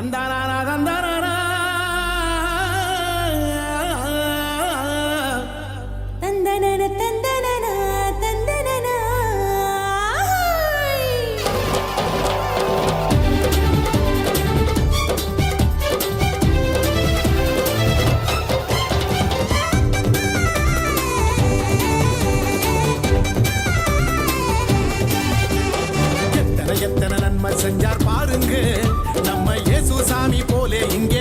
தந்தாரா தந்தாரா தந்தன தந்தன தந்தன எத்தனை எத்தனை நன்மை செஞ்சார் பாருங்க ஏசு சாமி போலே இங்கே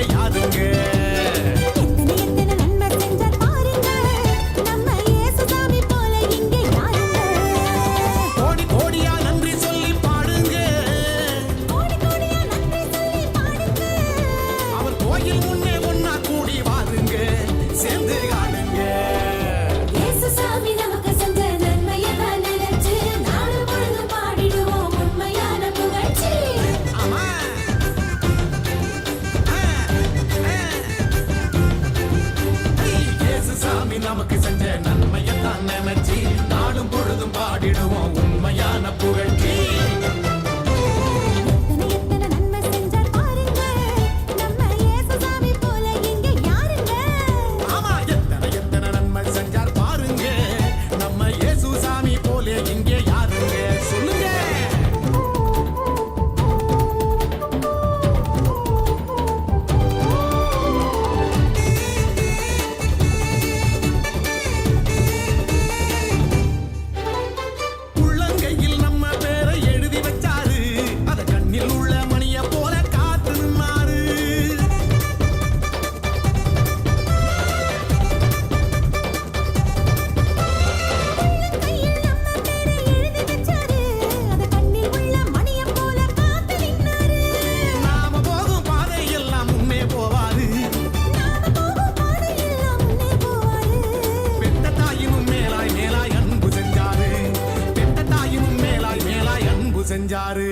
செஞ்சாரு.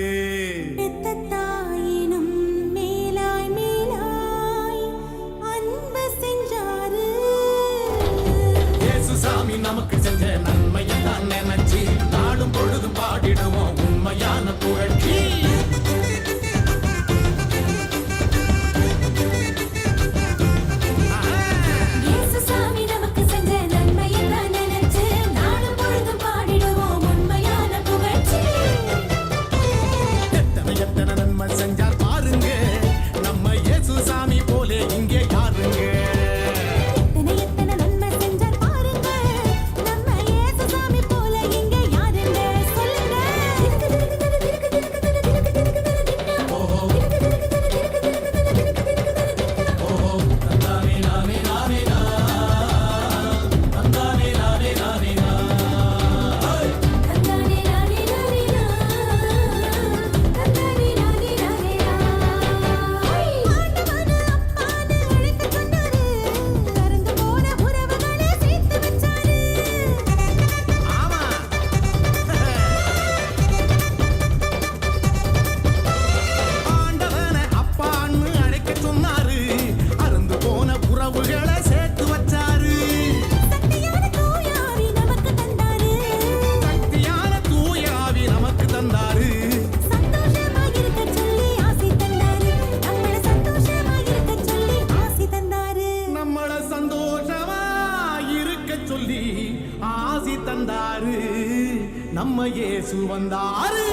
சாமி நமக்கு செஞ்ச நன்மையை தான் நினைச்சு நாளும் பொழுதும் பாடிடுவோம் உண்மையான வந்தாரு. நம்ம இயேசு வந்தாரு.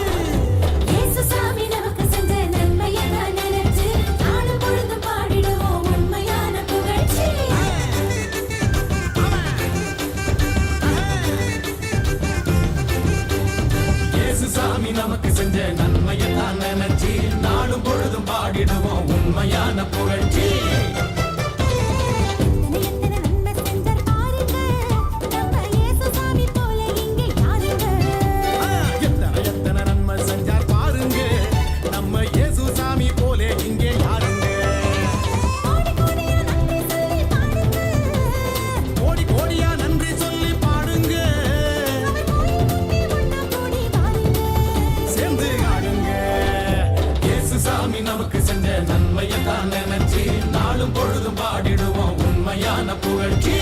சாமி நமக்கு செஞ்ச நன்மையை தான் நினைச்சு நாளும் பொழுதும் பாடிடுவோம் உண்மையான புகழ்ச்சி.